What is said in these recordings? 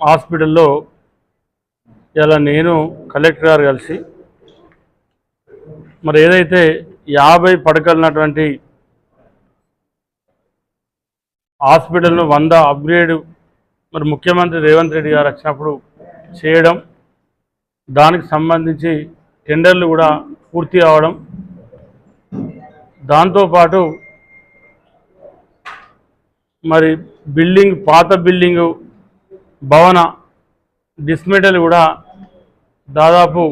హాస్పిటల్లో ఇలా నేను కలెక్టర్ గారు కలిసి మరి ఏదైతే యాభై పడకలున్నటువంటి హాస్పిటల్ను వంద అప్గ్రేడ్ మరి ముఖ్యమంత్రి రేవంత్ రెడ్డి గారు వచ్చినప్పుడు చేయడం దానికి సంబంధించి టెండర్లు కూడా పూర్తి అవడం దాంతోపాటు మరి బిల్డింగ్ పాత బిల్డింగు భవన డిస్మెటల్ కూడా దాదాపు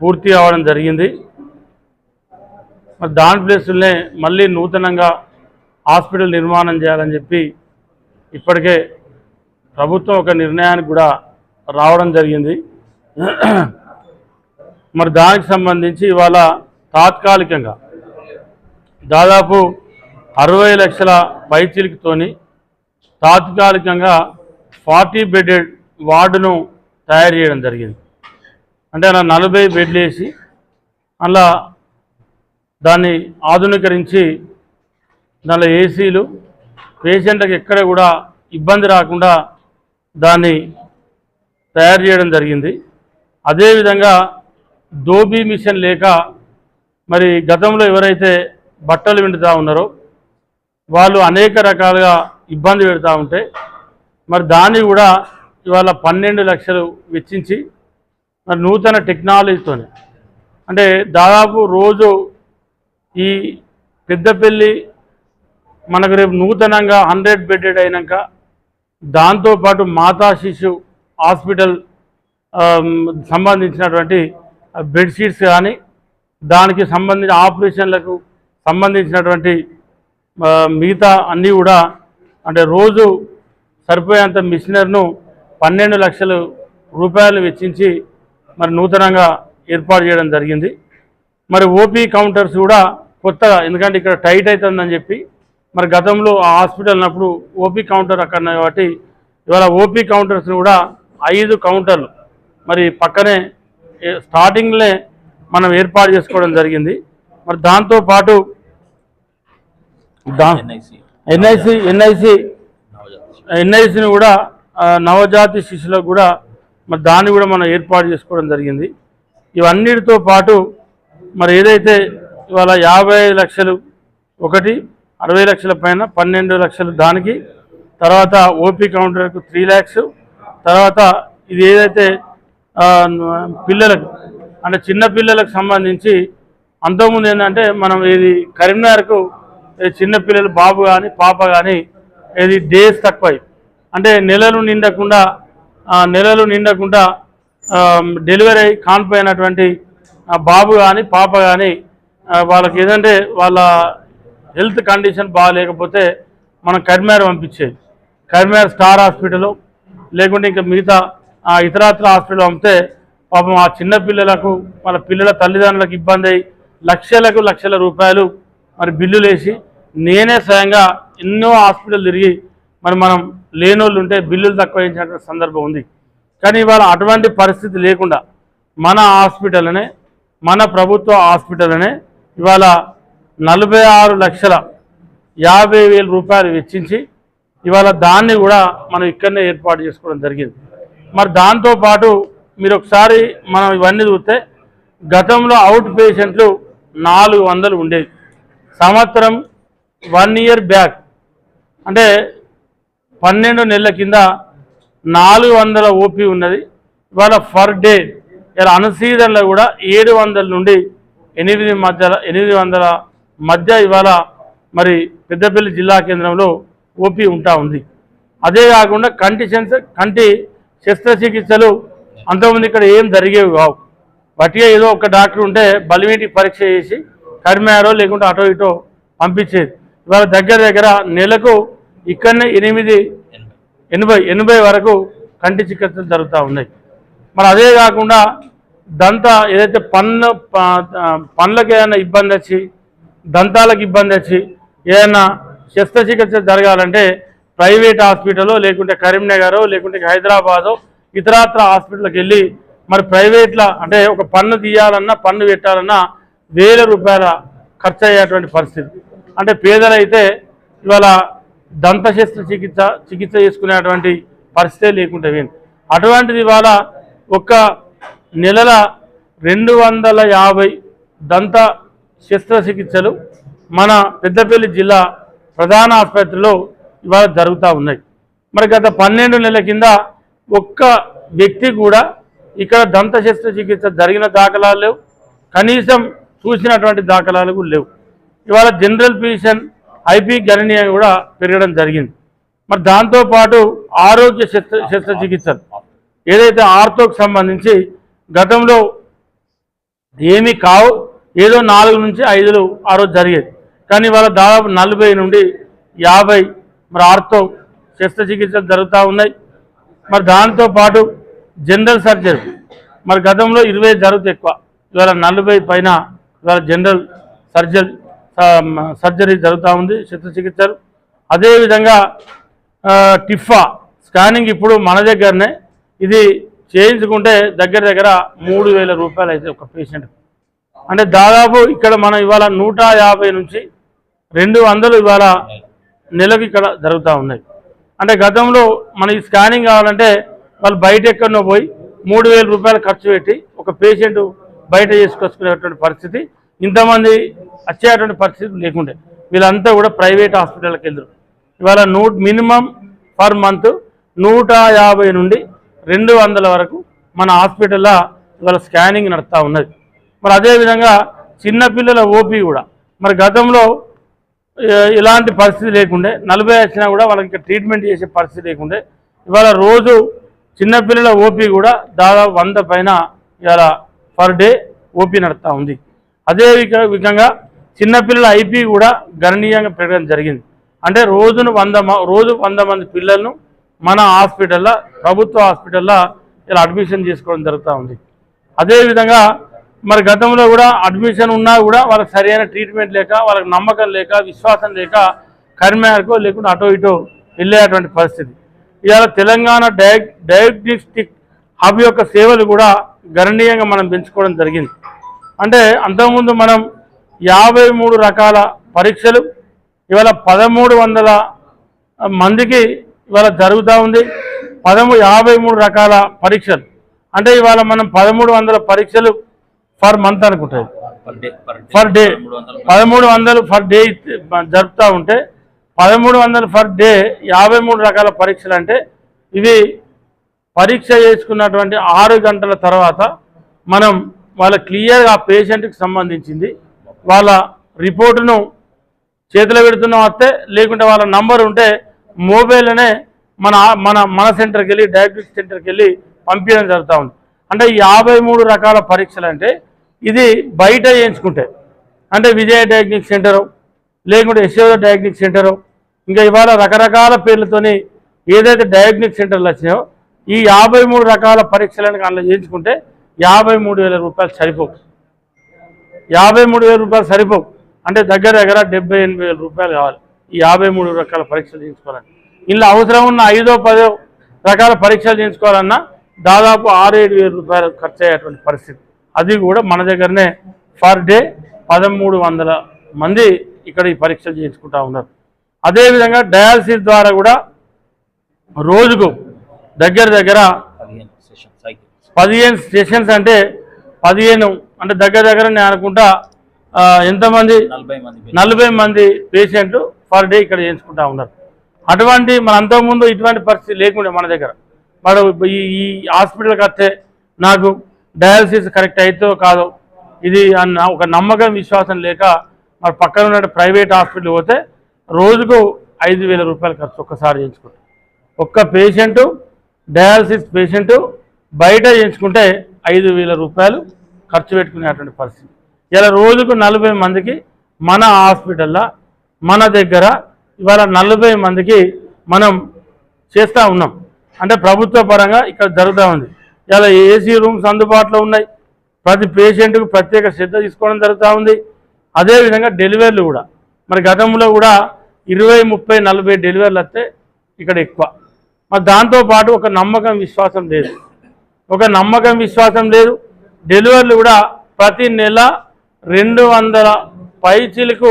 పూర్తి అవ్వడం జరిగింది. మరి దాని ప్లేసులనే మళ్ళీ నూతనంగా హాస్పిటల్ నిర్మాణం చేయాలని చెప్పి ఇప్పటికే ప్రభుత్వం ఒక నిర్ణయానికి కూడా రావడం జరిగింది. మరి దానికి సంబంధించి ఇవాళ తాత్కాలికంగా దాదాపు అరవై లక్షల పైచిలికితోని తాత్కాలికంగా ఫార్టీ బెడెడ్ వార్డును తయారు చేయడం జరిగింది. అంటే అలా నలభై బెడ్లు వేసి అలా దాన్ని ఆధునీకరించి దానిలో ఏసీలు పేషెంట్లకు ఎక్కడ కూడా ఇబ్బంది రాకుండా దాన్ని తయారు చేయడం జరిగింది. అదేవిధంగా దోబీ మిషన్ లేక మరి గతంలో ఎవరైతే బట్టలు విండుతూ ఉన్నారో వాళ్ళు అనేక రకాలుగా ఇబ్బంది పెడతా ఉంటే మరి దాన్ని కూడా ఇవాళ పన్నెండు లక్షలు వెచ్చించి మరి నూతన టెక్నాలజీతోనే. అంటే దాదాపు రోజు ఈ పెద్దపల్లి మనకు రేపు నూతనంగా హండ్రెడ్ బెడ్డెడ్ అయినాక దాంతోపాటు మాతా శిశు హాస్పిటల్ సంబంధించినటువంటి బెడ్షీట్స్ కానీ దానికి సంబంధించిన ఆపరేషన్లకు సంబంధించినటువంటి మిగతా అన్నీ కూడా అంటే రోజు సరిపోయేంత మిషనర్ను పన్నెండు లక్షలు రూపాయలు వెచ్చించి మరి నూతనంగా ఏర్పాటు చేయడం జరిగింది. మరి ఓపీ కౌంటర్స్ కూడా కొత్తగా ఎందుకంటే ఇక్కడ టైట్ అవుతుందని చెప్పి మరి గతంలో ఆ హాస్పిటల్ ఉన్నప్పుడు ఓపీ కౌంటర్ అక్కడ కాబట్టి ఇవాళ ఓపీ కౌంటర్స్ని కూడా ఐదు కౌంటర్లు మరి పక్కనే స్టార్టింగ్లే మనం ఏర్పాటు చేసుకోవడం జరిగింది. మరి దాంతోపాటు దా ఎన్ఐసి ఎన్ఐసి ఎన్ఐసిని కూడా నవజాతి శిశులకు కూడా మరి దాన్ని కూడా మనం ఏర్పాటు చేసుకోవడం జరిగింది. ఇవన్నిటితో పాటు మరి ఏదైతే ఇవాళ యాభై లక్షలు ఒకటి అరవై లక్షల పైన పన్నెండు లక్షలు దానికి తర్వాత ఓపీ కౌంటర్కు త్రీ ల్యాక్స్ తర్వాత ఇది ఏదైతే పిల్లలకు అంటే చిన్న పిల్లలకు సంబంధించి అంతకుముందు ఏంటంటే మనం ఇది కరీంనగర్కు చిన్నపిల్లలు బాబు కానీ పాప కానీ ఇది డేస్ తక్కువై. అంటే నెలలు నిండకుండా నెలలు నిండకుండా డెలివరీ అయి కానిపోయినటువంటి ఆ, బాబు కానీ పాప కానీ వాళ్ళకి ఏదంటే వాళ్ళ హెల్త్ కండిషన్ బాగాలేకపోతే మనం కరీంనగర్ పంపించేది. కరీంనగర్ స్టార్ హాస్పిటల్ లేకుంటే ఇంకా మిగతా ఆ, ఇతరత్ర హాస్పిటల్ పంపితే పాపం ఆ చిన్న పిల్లలకు వాళ్ళ పిల్లల తల్లిదండ్రులకు ఇబ్బంది అయ్యి లక్షలకు లక్షల రూపాయలు మరి బిల్లులు వేసి నేనే స్వయంగా ఎన్నో హాస్పిటల్ తిరిగి మరి మనం లేనోళ్ళు ఉంటే బిల్లులు తక్కువ వేయించినటువంటి సందర్భం ఉంది. కానీ ఇవాళ అటువంటి పరిస్థితి లేకుండా మన హాస్పిటల్నే మన ప్రభుత్వ హాస్పిటల్నే ఇవాళ నలభై ఆరు లక్షల యాభై వేల రూపాయలు వెచ్చించి ఇవాళ దాన్ని కూడా మనం ఇక్కడనే ఏర్పాటు చేసుకోవడం జరిగింది. మరి దాంతోపాటు మీరు ఒకసారి మనం ఇవన్నీ చూస్తే గతంలో అవుట్ పేషెంట్లు నాలుగు వందలు ఉండేవి. సంవత్సరం వన్ ఇయర్ బ్యాక్. అంటే పన్నెండు నెలల కింద నాలుగు వందల ఓపీ ఉన్నది. ఇవాళ ఫర్ డే. ఇలా అన్సీజన్లో కూడా ఏడు వందల నుండి ఎనిమిది మధ్య ఎనిమిది వందల మధ్య ఇవాళ మరి పెద్దపల్లి జిల్లా కేంద్రంలో ఓపీ ఉంటా ఉంది. అదే కాకుండా కంటి సెన్స్ కంటి శస్త్రచికిత్సలు అంతకుముందు ఇక్కడ ఏం జరిగేవి కావు. బట్టిగా ఏదో ఒక డాక్టర్ ఉంటే బలిమీటి పరీక్ష చేసి కర్మారో లేకుంటే అటో ఇటో పంపించేది. ఇవాళ దగ్గర దగ్గర నెలకు ఇక్కడనే ఎనిమిది ఎనభై ఎనభై వరకు కంటి చికిత్సలు జరుగుతూ ఉన్నాయి. మరి అదే కాకుండా దంత ఏదైతే పన్ను ప- ఏదైనా ఇబ్బంది వచ్చి దంతాలకు ఇబ్బంది వచ్చి ఏదైనా శస్త్రచికిత్స జరగాలంటే ప్రైవేట్ హాస్పిటలో లేకుంటే కరీంనగర్ లేకుంటే హైదరాబాదో ఇతరాత్ర హాస్పిటల్కి వెళ్ళి మరి ప్రైవేట్ల అంటే ఒక పన్ను తీయాలన్నా పన్ను పెట్టాలన్నా వేల రూపాయల ఖర్చు అయ్యేటువంటి పరిస్థితి. అంటే పేదలైతే ఇవాళ దంతశస్త్ర చికిత్స చికిత్స చేసుకునేటువంటి పరిస్థితే లేకుండా పోయింది అటువంటిది ఇవాళ ఒక్క నెలల రెండు వందల యాభై దంత శస్త్రచికిత్సలు మన పెద్దపల్లి జిల్లా ప్రధాన ఆసుపత్రిలో ఇవాళ జరుగుతూ ఉన్నాయి. మరి గత పన్నెండు నెలల కింద ఒక్క వ్యక్తి కూడా ఇక్కడ దంత శస్త్రచికిత్స జరిగిన దాఖలాలు లేవు. కనీసం చూసినటువంటి దాఖలాలు కూడా లేవు. ఇవాళ జనరల్ ఫిజిషియన్ ఐపీ గణనీయ కూడా పెరగడం జరిగింది. మరి దాంతోపాటు ఆరోగ్య శస్త్ర శస్త్రచికిత్సలు. ఏదైతే ఆర్థోకు సంబంధించి గతంలో ఏమీ కావు ఏదో నాలుగు నుంచి ఐదులు ఆ రోజు జరిగేది. కానీ ఇవాళ దాదాపు నలభై నుండి యాభై మరి ఆర్థో శస్త్రచికిత్సలు జరుగుతూ ఉన్నాయి. మరి దాంతోపాటు జనరల్ సర్జరీ. మరి గతంలో ఇరవై జరుగుతాయి ఎక్కువ. ఇవాళ నలభై పైన ఇవాళ జనరల్ సర్జరీ సర్జరీ జరుగుతూ ఉంది శస్త్రచికిత్సలు. అదేవిధంగా టిఫా స్కానింగ్ ఇప్పుడు మన దగ్గరనే. ఇది చేయించుకుంటే దగ్గర దగ్గర మూడు వేల రూపాయలు అయితే ఒక పేషెంట్. అంటే దాదాపు ఇక్కడ మనం ఇవాళ నూట యాభై నుంచి రెండు వందలు ఇవాళ నెలకు ఇక్కడ జరుగుతూ ఉన్నాయి. అంటే గతంలో మన ఈ స్కానింగ్ కావాలంటే వాళ్ళు బయట ఎక్కడనో పోయి మూడు వేల రూపాయలు ఖర్చు పెట్టి ఒక పేషెంట్ బయట చేసుకొచ్చుకునేటువంటి పరిస్థితి. ఇంతమంది వచ్చేటువంటి పరిస్థితి లేకుండే. వీళ్ళంతా కూడా ప్రైవేట్ హాస్పిటల్కి వెళ్ళరు ఇవాళ నూ మినిమం పర్ మంత్ నూట యాభై నుండి రెండు వందల వరకు మన హాస్పిటల్లో ఇవాళ స్కానింగ్ నడుస్తూ ఉన్నది. మరి అదేవిధంగా చిన్నపిల్లల ఓపీ కూడా. మరి గతంలో ఇలాంటి పరిస్థితి లేకుండే. నలభై వచ్చినా కూడా వాళ్ళకి ట్రీట్మెంట్ చేసే పరిస్థితి లేకుండే. ఇవాళ రోజు చిన్నపిల్లల ఓపీ కూడా దాదాపు వంద పైన ఇవాళ పర్ డే ఓపీ నడుస్తూ ఉంది. అదే విధంగా చిన్నపిల్లల ఐపీ కూడా గణనీయంగా పెరగడం జరిగింది. అంటే రోజును వంద మ- రోజు వంద మంది పిల్లలను మన హాస్పిటల్లో ప్రభుత్వ హాస్పిటల్లో ఇలా అడ్మిషన్ చేసుకోవడం జరుగుతూ ఉంది. అదేవిధంగా మరి గతంలో కూడా అడ్మిషన్ ఉన్నా కూడా వాళ్ళకి సరైన ట్రీట్మెంట్ లేక వాళ్ళకి నమ్మకం లేక విశ్వాసం లేక కరిమేరకో లేకుండా అటో ఇటో వెళ్ళేటువంటి పరిస్థితి. ఇవాళ తెలంగాణ డయ డయాగ్నోస్టిక్ హబ్ యొక్క సేవలు కూడా గణనీయంగా మనం పెంచుకోవడం జరిగింది. అంటే అంతకుముందు మనం యాభై మూడు రకాల పరీక్షలు ఇవాళ పదమూడు వందల మందికి ఇవాళ జరుగుతూ ఉంది. పదమూ యాభై మూడు రకాల పరీక్షలు. అంటే ఇవాళ మనం పదమూడు వందల పరీక్షలు for month day for day. పదమూడు వందలు ఫర్ డే జరుపుతూ ఉంటే పదమూడు వందలు ఫర్ డే యాభై మూడు రకాల పరీక్షలు అంటే ఇవి పరీక్ష చేసుకున్నటువంటి ఆరు గంటల తర్వాత మనం వాళ్ళ క్లియర్గా ఆ పేషెంట్కి సంబంధించింది. వాళ్ళ రిపోర్టును చేతిలో పెడుతున్న వస్తే లేకుంటే వాళ్ళ నంబర్ ఉంటే మొబైల్లోనే మన మన మన సెంటర్కి వెళ్ళి డయాగ్నోస్టిక్ సెంటర్కి వెళ్ళి పంపించడం జరుగుతూ ఉంది. అంటే యాభై మూడు రకాల పరీక్షలు అంటే ఇది బయట చేయించుకుంటే అంటే విజయ డయాగ్నిక్ సెంటరు లేకుంటే యశోద డయాగ్నిక్ సెంటరు ఇంకా ఇవాళ రకరకాల పేర్లతోని ఏదైతే డయాగ్నిక్ సెంటర్లు వచ్చినాయో ఈ యాభై మూడు రకాల పరీక్షలను అందులో చేయించుకుంటే యాభై మూడు వేల రూపాయలు సరిపోవు యాభై మూడు వేల రూపాయలు సరిపోవు అంటే దగ్గర దగ్గర డెబ్బై ఎనిమిది వేల రూపాయలు కావాలి. ఈ యాభై మూడు రకాల పరీక్షలు చేయించుకోవాలని ఇందులో అవసరం ఉన్న ఐదో పదో రకాల పరీక్షలు చేయించుకోవాలన్నా దాదాపు ఆరు ఏడు వేల రూపాయలు ఖర్చు అయ్యేటువంటి పరిస్థితి. అది కూడా మన దగ్గరనే పర్ డే పదమూడు వందల మంది ఇక్కడ ఈ పరీక్షలు చేయించుకుంటా ఉన్నారు. అదేవిధంగా డయాలసిస్ ద్వారా కూడా రోజుకు దగ్గర దగ్గర పదిహేను సెషన్స్ అంటే పదిహేను అంటే దగ్గర దగ్గర నేను అనుకుంటా ఎంతమంది? నలభై మంది నలభై మంది పేషెంట్లు పర్ డే ఇక్కడ చేయించుకుంటా ఉన్నారు. అటువంటి మన అంతకుముందు ఇటువంటి పరిస్థితి లేకుండే మన దగ్గర. వాడు ఈ ఈ హాస్పిటల్కి వస్తే నాకు డయాలసిస్ కరెక్ట్ అవుతో కాదో ఇది అన్న ఒక నమ్మకం విశ్వాసం లేక మరి పక్కన ఉన్న ప్రైవేట్ హాస్పిటల్ పోతే రోజుకు ఐదు వేల రూపాయలు ఖర్చు ఒక్కసారి చేయించుకుంటాం. ఒక్క పేషెంటు డయాలసిస్ పేషెంటు బయట చేయించుకుంటే ఐదు వేల రూపాయలు ఖర్చు పెట్టుకునేటువంటి పరిస్థితి. ఇలా రోజుకు నలభై మందికి మన హాస్పిటల్లో మన దగ్గర ఇవాళ నలభై మందికి మనం చేస్తూ ఉన్నాం. అంటే ప్రభుత్వ పరంగా ఇక్కడ జరుగుతూ ఉంది. ఇలా ఏసీ రూమ్స్ అందుబాటులో ఉన్నాయి. ప్రతి పేషెంట్కు ప్రత్యేక శ్రద్ధ తీసుకోవడం జరుగుతూ ఉంది. అదేవిధంగా డెలివరీలు కూడా. మరి గతంలో కూడా ఇరవై ముప్పై నలభై డెలివరీలు వస్తే ఇక్కడ ఎక్కువ. మరి దాంతోపాటు ఒక నమ్మకం విశ్వాసం లేదు. ఒక నమ్మకం విశ్వాసం లేదు. డెలివరీలు కూడా ప్రతి నెల రెండు వందల పైచీలకు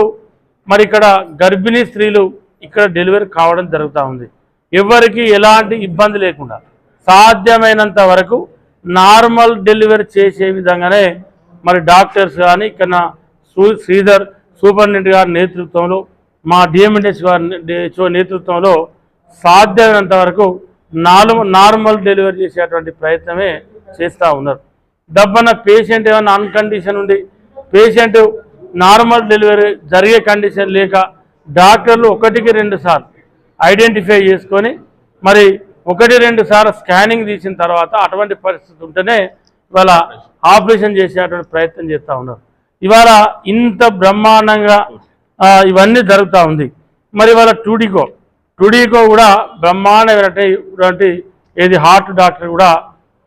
మరి ఇక్కడ గర్భిణీ స్త్రీలు ఇక్కడ డెలివరీ కావడం జరుగుతూ ఉంది. ఎవరికి ఎలాంటి ఇబ్బంది లేకుండా సాధ్యమైనంత వరకు నార్మల్ డెలివరీ చేసే విధంగానే మరి డాక్టర్స్ కానీ ఇక్కడ శ్రీధర్ సూపరింటెండెంట్ గారి నేతృత్వంలో మా డిఎంఎన్ఎస్ గారి నేతృత్వంలో సాధ్యమైనంత వరకు నాలుగు నార్మల్ డెలివరీ చేసేటువంటి ప్రయత్నమే చేస్తూ ఉన్నారు. డబ్బన పేషెంట్ ఏమైనా అన్కండిషన్ ఉండి పేషెంట్ నార్మల్ డెలివరీ జరిగే కండిషన్ లేక డాక్టర్లు ఒకటికి రెండు సార్లు ఐడెంటిఫై చేసుకొని మరి ఒకటి రెండు సార్లు స్కానింగ్ తీసిన తర్వాత అటువంటి పరిస్థితి ఉంటేనే ఇవాళ ఆపరేషన్ చేసేటువంటి ప్రయత్నం చేస్తూ ఉన్నారు. ఇవాళ ఇంత బ్రహ్మాండంగా ఇవన్నీ జరుగుతూ ఉంది. మరి ఇవాళ టూడికో టుడీకో కూడా బ్రహ్మాండమైనటువంటి ఏది హార్ట్ డాక్టర్ కూడా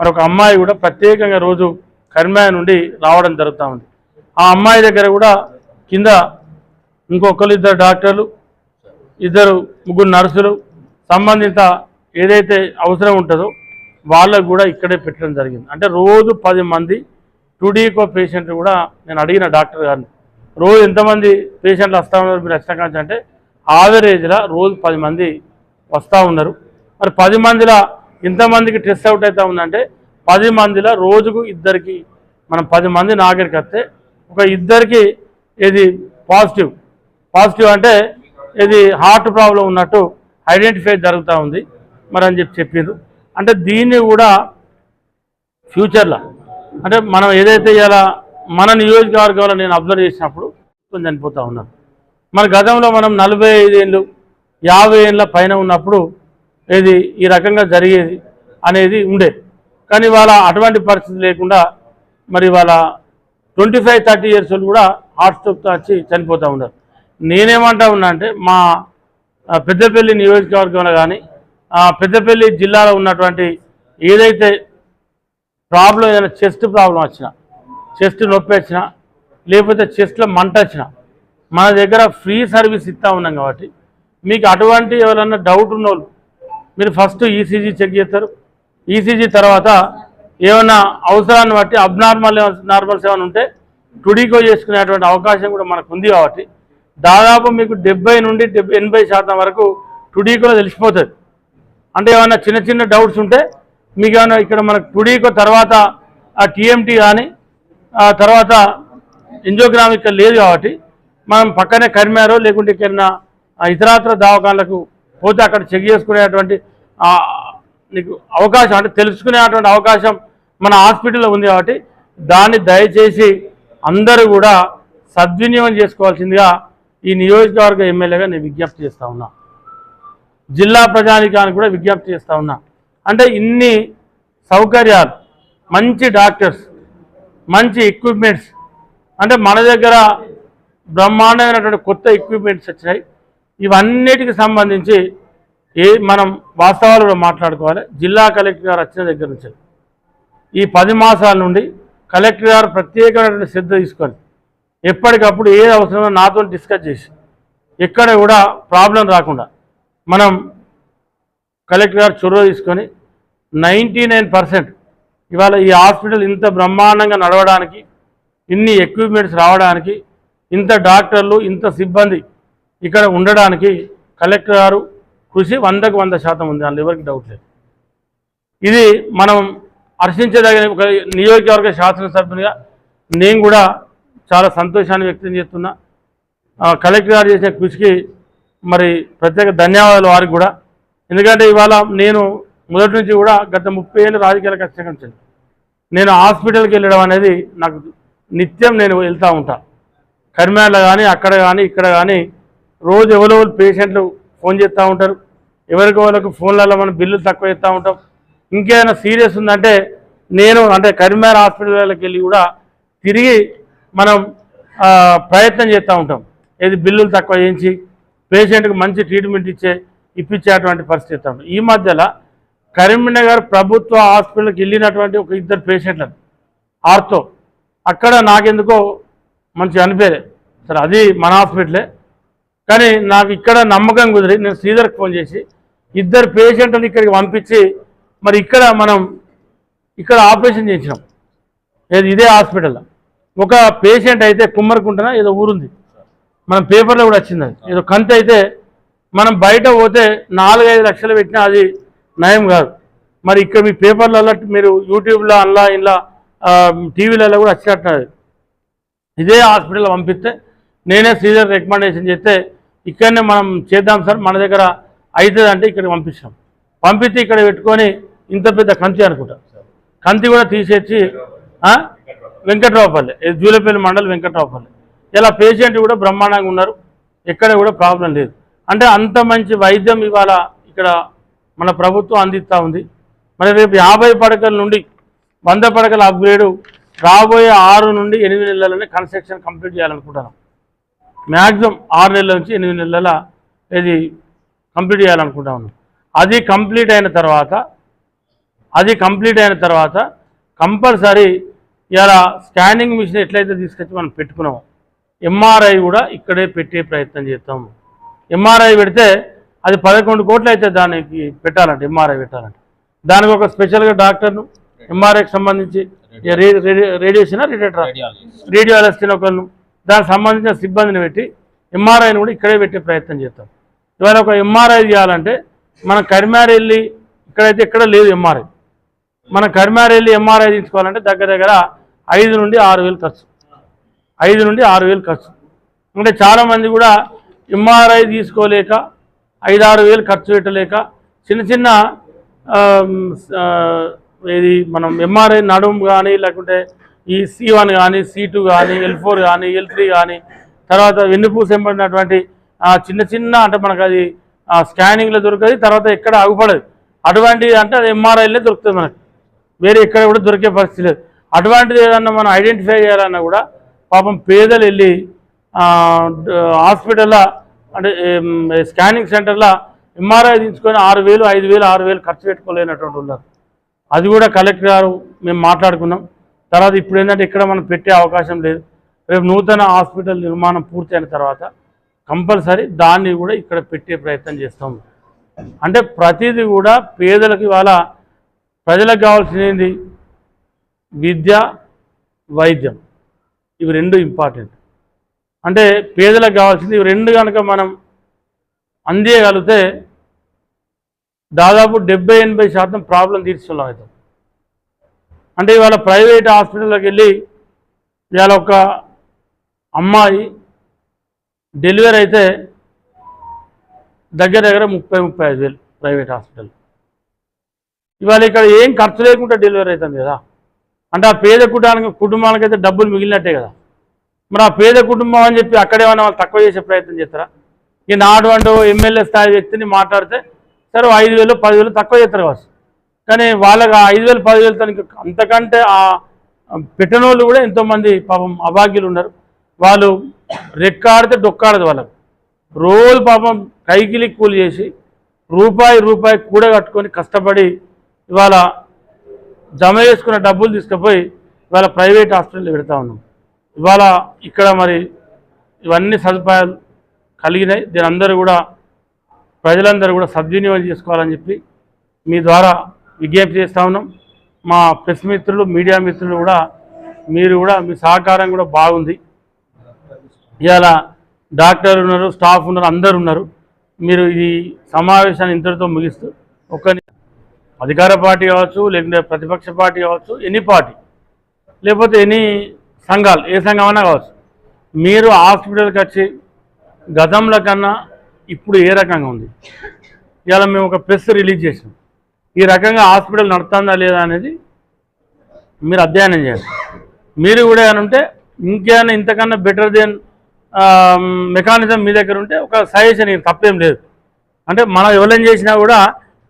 మరొక అమ్మాయి కూడా ప్రత్యేకంగా రోజు కర్మాయ నుండి రావడం జరుగుతూ ఉంది. ఆ అమ్మాయి దగ్గర కూడా కింద ఇంకొకరు ఇద్దరు డాక్టర్లు ఇద్దరు ముగ్గురు నర్సులు సంబంధిత ఏదైతే అవసరం ఉంటుందో వాళ్ళకు కూడా ఇక్కడే పెట్టడం జరిగింది. అంటే రోజు పది మంది టూడీకో పేషెంట్లు కూడా నేను అడిగిన డాక్టర్ గారిని రోజు ఎంతమంది పేషెంట్లు వస్తామని ఉన్నారు మీరు వచ్చిన కాంచి అంటే ఆవరేజ్లో రోజు పది మంది వస్తూ ఉన్నారు. మరి పది మందిలో ఎంతమందికి టెస్ట్ అవుట్ అవుతూ ఉందంటే పది మందిలో రోజుకు ఇద్దరికి మనం పది మంది నాగరికి వస్తే ఒక ఇద్దరికి ఇది పాజిటివ్ పాజిటివ్ అంటే ఇది హార్ట్ ప్రాబ్లం ఉన్నట్టు ఐడెంటిఫై జరుగుతూ ఉంది మరి అని చెప్పి చెప్పిండ్రు. అంటే దీన్ని కూడా ఫ్యూచర్లో అంటే మనం ఏదైతే ఇలా మన నియోజకవర్గంలో నేను అబ్జర్వ్ చేసినప్పుడు కొంచెం చనిపోతూ ఉన్నాను మన గతంలో మనం నలభై ఐదేళ్ళు యాభై ఏళ్ళ పైన ఉన్నప్పుడు ఇది ఈ రకంగా జరిగేది అనేది ఉండే. కానీ వాళ్ళ అటువంటి పరిస్థితి లేకుండా మరి వాళ్ళ ట్వంటీ ఫైవ్ థర్టీ ఇయర్స్ వాళ్ళు కూడా హార్ట్ స్ట్రోక్తో వచ్చి చనిపోతూ ఉన్నారు. నేనేమంటా ఉన్నా అంటే మా పెద్దపల్లి నియోజకవర్గంలో కానీ పెద్దపల్లి జిల్లాలో ఉన్నటువంటి ఏదైతే ప్రాబ్లం ఏదైనా చెస్ట్ ప్రాబ్లం వచ్చినా చెస్ట్ నొప్పి వచ్చినా లేకపోతే చెస్ట్లో మంట వచ్చినా మన దగ్గర ఫ్రీ సర్వీస్ ఇస్తా ఉన్నాం కాబట్టి మీకు అటువంటి ఎవరైనా డౌట్ ఉన్న మీరు ఫస్ట్ ఈసీజీ చెక్ చేస్తారు. ఈసీజీ తర్వాత ఏమైనా అవసరాన్ని బట్టి అబ్నార్మల్ నార్మల్స్ ఏమైనా ఉంటే టుడీకో చేసుకునేటువంటి అవకాశం కూడా మనకు ఉంది కాబట్టి దాదాపు మీకు డెబ్బై నుండి డెబ్బై ఎనభై శాతం వరకు టుడీకోలో తెలిసిపోతుంది. అంటే ఏమైనా చిన్న చిన్న డౌట్స్ ఉంటే మీకు ఏమైనా ఇక్కడ మనకు టుడీకో తర్వాత ఆ టీఎంటీ కానీ ఆ తర్వాత ఎంజోగ్రామ్ ఇక్కడ లేదు కాబట్టి మనం పక్కనే కరిమారో లేకుంటే ఇక్కడ ఇతరాత్ర దవాఖానలకు పోతే అక్కడ చెక్ చేసుకునేటువంటి నీకు అవకాశం అంటే తెలుసుకునేటువంటి అవకాశం మన హాస్పిటల్లో ఉంది కాబట్టి దాన్ని దయచేసి అందరూ కూడా సద్వినియోగం చేసుకోవాల్సిందిగా ఈ నియోజకవర్గ ఎమ్మెల్యేగా నేను విజ్ఞప్తి చేస్తూ ఉన్నా. జిల్లా ప్రజానికానికి కూడా విజ్ఞప్తి చేస్తూ ఉన్నా. అంటే ఇన్ని సౌకర్యాలు మంచి డాక్టర్స్ మంచి ఎక్విప్మెంట్స్ అంటే మన దగ్గర బ్రహ్మాండమైనటువంటి కొత్త ఎక్విప్మెంట్స్ వచ్చినాయి. ఇవన్నిటికి సంబంధించి ఏ మనం వాస్తవాలు కూడా మాట్లాడుకోవాలి. జిల్లా కలెక్టర్ గారు వచ్చిన దగ్గర నుంచి. ఈ పది మాసాల నుండి కలెక్టర్ గారు ప్రత్యేకమైనటువంటి శ్రద్ధ తీసుకొని ఎప్పటికప్పుడు ఏ అవసరమో నాతో డిస్కస్ చేసి ఎక్కడ కూడా ప్రాబ్లం రాకుండా మనం కలెక్టర్ గారు చొరవ తీసుకొని నైంటీ నైన్ పర్సెంట్ ఇవాళ ఈ హాస్పిటల్ ఇంత బ్రహ్మాండంగా నడవడానికి ఇన్ని ఎక్విప్మెంట్స్ రావడానికి ఇంత డాక్టర్లు ఇంత సిబ్బంది ఇక్కడ ఉండడానికి కలెక్టర్ గారు కృషి వందకు వంద శాతం ఉంది. అందులో ఎవరికి డౌట్ లేదు. ఇది మనం హర్షించదగిన ఒక నియోజకవర్గ శాసనసభ్యునిగా నేను కూడా చాలా సంతోషాన్ని వ్యక్తం చేస్తున్నా. కలెక్టర్ గారు చేసిన కృషికి మరి ప్రత్యేక ధన్యవాదాలు వారికి కూడా. ఎందుకంటే ఇవాళ నేను మొదటి నుంచి కూడా గత ముప్పై ఏళ్ళు రాజకీయాలకు ఖచ్చితంగా నేను హాస్పిటల్కి వెళ్ళడం అనేది నాకు నిత్యం నేను వెళ్తూ ఉంటాను కర్మాలో కానీ అక్కడ కానీ ఇక్కడ కానీ రోజు ఎవరో పేషెంట్లు ఫోన్ చేస్తూ ఉంటారు. ఎవరికి వాళ్ళకు ఫోన్లలో మనం బిల్లులు తక్కువ ఇస్తూ ఉంటాం. ఇంకేమైనా సీరియస్ ఉందంటే నేను అంటే కరీంనగర్ హాస్పిటల్కి వెళ్ళి కూడా తిరిగి మనం ప్రయత్నం చేస్తూ ఉంటాం. ఏది బిల్లులు తక్కువ చేయించి పేషెంట్కి మంచి ట్రీట్మెంట్ ఇచ్చే ఇప్పించేటువంటి పరిస్థితి ఉంటాం. ఈ మధ్యలో కరీంనగర్ ప్రభుత్వ హాస్పిటల్కి వెళ్ళినటువంటి ఒక ఇద్దరు పేషెంట్లను ఆర్తో. అక్కడ నాకెందుకో మంచి అనిపేరే సరే అది మన హాస్పిటలే. కానీ నాకు ఇక్కడ నమ్మకం కుదిరి నేను శ్రీధర్కి ఫోన్ చేసి ఇద్దరు పేషెంట్ని ఇక్కడికి పంపించి మరి ఇక్కడ మనం ఇక్కడ ఆపరేషన్ చేసినాం. ఏది ఇదే హాస్పిటల్లో ఒక పేషెంట్ అయితే కుమ్మరికుంటన ఏదో ఊరుంది. మనం పేపర్లో కూడా వచ్చింది అది. ఏదో కంత అయితే మనం బయట పోతే నాలుగైదు లక్షలు పెట్టినా అది నయం కాదు. మరి ఇక్కడ మీ పేపర్లలో మీరు యూట్యూబ్లో అలా ఇలా టీవీలలో కూడా వచ్చినట్టున్నది ఇదే హాస్పిటల్ పంపిస్తే నేనే సీజర్ రికమెండేషన్ చేస్తే ఇక్కడనే మనం చేద్దాం సార్ మన దగ్గర అవుతుంది అంటే ఇక్కడ పంపించాం పంపిస్తే ఇక్కడ పెట్టుకొని ఇంత పెద్ద కంతి అనుకుంటా. కంతి కూడా తీసేసి వెంకట్రావుపల్లి ఇది జూలపల్లి మండలం వెంకట్రావుపల్లి. ఇలా పేషెంట్ కూడా బ్రహ్మాండంగా ఉన్నారు ఎక్కడ కూడా ప్రాబ్లం లేదు. అంటే అంత మంచి వైద్యం ఇవాళ ఇక్కడ మన ప్రభుత్వం అందిస్తూ ఉంది. మరి రేపు యాభై పడకల నుండి వంద పడకల అప్గ్రేడు రాబోయే ఆరు నుండి ఎనిమిది నెలలనే కన్స్ట్రక్షన్ కంప్లీట్ చేయాలనుకుంటున్నాం. మ్యాక్సిమం ఆరు నెలల నుంచి ఎనిమిది నెలల ఇది కంప్లీట్ చేయాలనుకుంటా ఉన్నాం అది కంప్లీట్ అయిన తర్వాత అది కంప్లీట్ అయిన తర్వాత కంపల్సరీ ఇలా స్కానింగ్ మిషన్ ఎట్లయితే తీసుకొచ్చి మనం పెట్టుకున్నామో ఎంఆర్ఐ కూడా ఇక్కడే పెట్టే ప్రయత్నం చేస్తాము ఎంఆర్ఐ పెడితే అది పదకొండు కోట్లు అయితే దానికి పెట్టాలంటే ఎంఆర్ఐ పెట్టాలంటే. దానికి ఒక స్పెషల్గా డాక్టర్ను ఎంఆర్ఐకి సంబంధించి రేడియేషన్ రేడియేటర్ రేడియాలజిస్ట్. ఒకళ్ళు దానికి సంబంధించిన సిబ్బందిని పెట్టి ఎంఆర్ఐని కూడా ఇక్కడే పెట్టే ప్రయత్నం చేస్తాం ఇవాళ ఒక ఎంఆర్ఐ చేయాలంటే మనం కరిమార్ వెళ్ళి ఇక్కడైతే ఎక్కడ లేదు ఎంఆర్ఐ మనం కరిమార్ వెళ్ళి ఎంఆర్ఐ తీసుకోవాలంటే దగ్గర దగ్గర ఐదు నుండి ఆరు వేలు ఖర్చు. ఐదు నుండి ఆరు వేలు ఖర్చు. అంటే చాలామంది కూడా ఎంఆర్ఐ తీసుకోలేక ఐదు ఆరు వేలు ఖర్చు పెట్టలేక చిన్న చిన్న ఇది మనం ఎంఆర్ఐ నడుము కానీ లేకుంటే ఈ సి వన్ కానీ సి టూ కానీ ఎల్ ఫోర్ కానీ ఎల్ త్రీ కానీ తర్వాత వెన్నుపూస ఎంబడినటువంటి చిన్న చిన్న అంటే మనకు అది స్కానింగ్లో దొరకదు తర్వాత ఎక్కడ ఆగుపడదు. అటువంటిది అంటే అది ఎంఆర్ఐలే దొరుకుతుంది మనకి. వేరే ఎక్కడ కూడా దొరికే పరిస్థితి లేదు. అటువంటిది ఏదన్నా మనం ఐడెంటిఫై చేయాలన్నా కూడా పాపం పేదలు వెళ్ళి హాస్పిటల్లో అంటే స్కానింగ్ సెంటర్లో ఎంఆర్ఐ తీసుకొని ఆరు వేలు ఐదు వేలు ఆరు వేలు ఖర్చు పెట్టుకోలేనటువంటి ఉన్నారు. అది కూడా కలెక్టర్ గారు మేము మాట్లాడుకున్నాం. తర్వాత ఇప్పుడు ఏంటంటే ఇక్కడ మనం పెట్టే అవకాశం లేదు. రేపు నూతన హాస్పిటల్ నిర్మాణం పూర్తయిన తర్వాత కంపల్సరీ దాన్ని కూడా ఇక్కడ పెట్టే ప్రయత్నం చేస్తాం. అంటే ప్రతిదీ కూడా పేదలకు ఇవాళ ప్రజలకు కావాల్సింది విద్య వైద్యం. ఇవి రెండు ఇంపార్టెంట్. అంటే పేదలకు కావాల్సింది ఇవి రెండు కనుక మనం అందియగలిగితే దాదాపు డెబ్బై ఎనభై శాతం ప్రాబ్లం తీర్చున్నాం అవుతాం అంటే ఇవాళ ప్రైవేట్ హాస్పిటల్లోకి వెళ్ళి ఇవాళ ఒక అమ్మాయి డెలివరీ అయితే దగ్గర దగ్గర ముప్పై ముప్పై ఐదు వేలు ప్రైవేట్ హాస్పిటల్. ఇవాళ ఇక్కడ ఏం ఖర్చు లేకుండా డెలివరీ అవుతుంది కదా. అంటే ఆ పేద కుటుంబానికి అయితే డబ్బులు మిగిలినట్టే కదా. మరి ఆ పేద కుటుంబం అని చెప్పి అక్కడేమైనా వాళ్ళు తక్కువ చేసే ప్రయత్నం చేస్తారా? ఈ నాడు అంటూ ఎమ్మెల్యే స్థాయి వ్యక్తిని మాట్లాడితే సరే ఐదు వేలు పదివేలు తక్కువ చేస్తారు కావచ్చు కానీ వాళ్ళకి ఆ ఐదు వేలు పదివేలు తనకి అంతకంటే ఆ పెట్టనోళ్ళు కూడా ఎంతోమంది పాపం అభాగ్యులు ఉన్నారు. వాళ్ళు రెక్కాడితే డొక్కాడదు వాళ్ళకు. రోజు పాపం కైకిలి కూలి చేసి రూపాయి రూపాయి కూడగట్టుకొని కష్టపడి ఇవాళ జమ చేసుకున్న డబ్బులు తీసుకుపోయి ఇవాళ ప్రైవేట్ హాస్పిటల్ పెడతా ఉన్నాం. ఇవాళ ఇక్కడ మరి ఇవన్నీ సదుపాయాలు కలిగినాయి. దీని అందరూ కూడా ప్రజలందరూ కూడా సద్వినియోగం చేసుకోవాలని చెప్పి మీ ద్వారా విజ్ఞప్తి చేస్తా ఉన్నాం. మా ప్రెస్ మిత్రులు మీడియా మిత్రులు కూడా మీరు కూడా మీ సహకారం కూడా బాగుంది. ఇవాళ డాక్టర్ ఉన్నారు స్టాఫ్ ఉన్నారు అందరు ఉన్నారు. మీరు ఈ సమావేశాన్ని ఇంతటితో ముగిస్తూ ఒక్క అధికార పార్టీ కావచ్చు లేకుంటే ప్రతిపక్ష పార్టీ కావచ్చు ఎనీ పార్టీ లేకపోతే ఎనీ సంఘాలు ఏ సంఘం అయినా కావచ్చు మీరు హాస్పిటల్కి వచ్చి గతంలో కన్నా ఇప్పుడు ఏ రకంగా ఉంది? ఇవాళ మేము ఒక ప్రెస్ రిలీజ్ చేసినాం ఈ రకంగా హాస్పిటల్ నడుస్తుందా లేదా అనేది మీరు అధ్యయనం చేయాలి. మీరు కూడా ఏమైనా ఉంటే ఇంకేమైనా ఇంతకన్నా బెటర్ దెన్ మెకానిజం మీ దగ్గర ఉంటే ఒక సజెషన్ తప్పేం లేదు. అంటే మనం ఎవరైనా చేసినా కూడా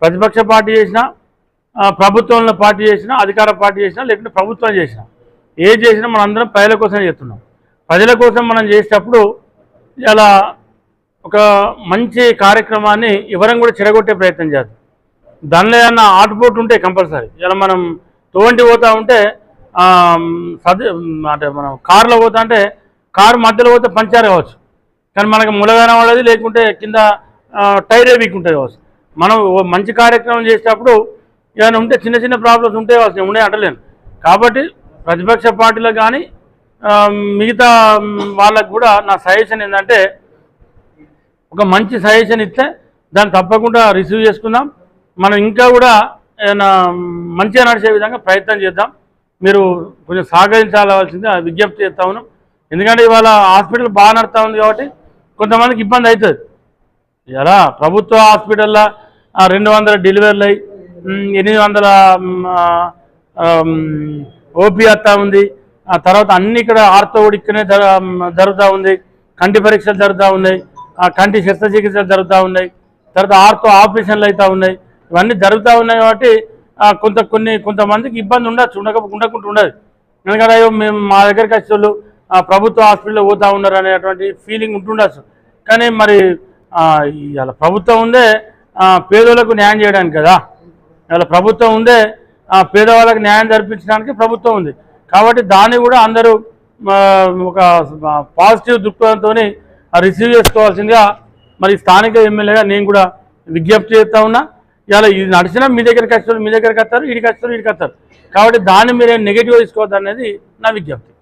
ప్రతిపక్ష పార్టీ చేసినా ప్రభుత్వంలో పార్టీ చేసినా అధికార పార్టీ చేసినా లేకుంటే ప్రభుత్వం చేసినా ఏది చేసినా మనం అందరం ప్రజల కోసం చేస్తున్నాం. ప్రజల కోసం మనం చేసేటప్పుడు ఇలా ఒక మంచి కార్యక్రమాన్ని ఎవరం కూడా చెడగొట్టే ప్రయత్నం చేద్దాం. దానిలో ఏమన్నా ఆటుపోటు ఉంటే కంపల్సరీ. ఇలా మనం తోంటి పోతా ఉంటే సది అంటే మనం కారులో పోతా అంటే కారు మధ్యలో పోతే పంచర్ కావచ్చు. కానీ మనకి ములగాన వాళ్ళది లేకుంటే కింద టైర్ వీక్ ఉంటుంది కావచ్చు. మనం మంచి కార్యక్రమం చేసేటప్పుడు ఏమైనా ఉంటే చిన్న చిన్న ప్రాబ్లమ్స్ ఉంటే కావచ్చు ఉండే అంటలేను. కాబట్టి ప్రతిపక్ష పార్టీలకు కానీ మిగతా వాళ్ళకు కూడా నా సజెషన్ ఏంటంటే ఒక మంచి సజెషన్ ఇస్తే దాన్ని తప్పకుండా రిసీవ్ చేసుకుందాం. మనం ఇంకా కూడా ఏదైనా మంచిగా నడిచే విధంగా ప్రయత్నం చేద్దాం. మీరు కొంచెం సహకరించాల్సింది విజ్ఞప్తి చేస్తా ఉన్నాం. ఎందుకంటే ఇవాళ హాస్పిటల్ బాగా నడుస్తూ ఉంది కాబట్టి కొంతమందికి ఇబ్బంది అవుతుంది. ఇలా ప్రభుత్వ హాస్పిటల్లో రెండు వందల డెలివరీలు అయ్యి ఎనిమిది వందల ఓపీ వస్తూ ఉంది. ఆ తర్వాత అన్ని ఇక్కడ ఆర్తో జరుగుతూ ఉంది. కంటి పరీక్షలు జరుగుతూ ఉన్నాయి. ఆ కంటి శస్త్రచికిత్సలు జరుగుతూ ఉన్నాయి. తర్వాత ఆర్తో ఆపరేషన్లు అవుతూ ఉన్నాయి. ఇవన్నీ జరుగుతూ ఉన్నాయి కాబట్టి కొంత కొన్ని కొంతమందికి ఇబ్బంది ఉండదు ఉండకుండా ఉండదు. ఎందుకంటే అయ్యో మేము మా దగ్గరికి వచ్చేవాళ్ళు ప్రభుత్వ హాస్పిటల్లో పోతూ ఉన్నారు అనేటువంటి ఫీలింగ్ ఉంటుండొచ్చు. కానీ మరి ఇలా ఇవాళ ప్రభుత్వం ఉందే ఆ, పేదోళ్ళకు న్యాయం చేయడానికి కదా. ఇవాళ ప్రభుత్వం ఉందే పేదవాళ్ళకి న్యాయం జరిపించడానికి ప్రభుత్వం ఉంది. కాబట్టి దాన్ని కూడా అందరూ ఒక పాజిటివ్ దృక్పథంతో రిసీవ్ చేసుకోవాల్సిందిగా మరి స్థానిక ఎమ్మెల్యేగా నేను కూడా విజ్ఞప్తి చేస్తా ఉన్నా. ఇలా ఇది నడిచినా మీ దగ్గరికి వచ్చారు మీ దగ్గరికి వస్తారు ఇడికి వస్తారు ఇడికి వస్తారు. కాబట్టి దాన్ని మీరేం నెగిటివ్ తీసుకోవద్దు అనేది నా విజ్ఞప్తి.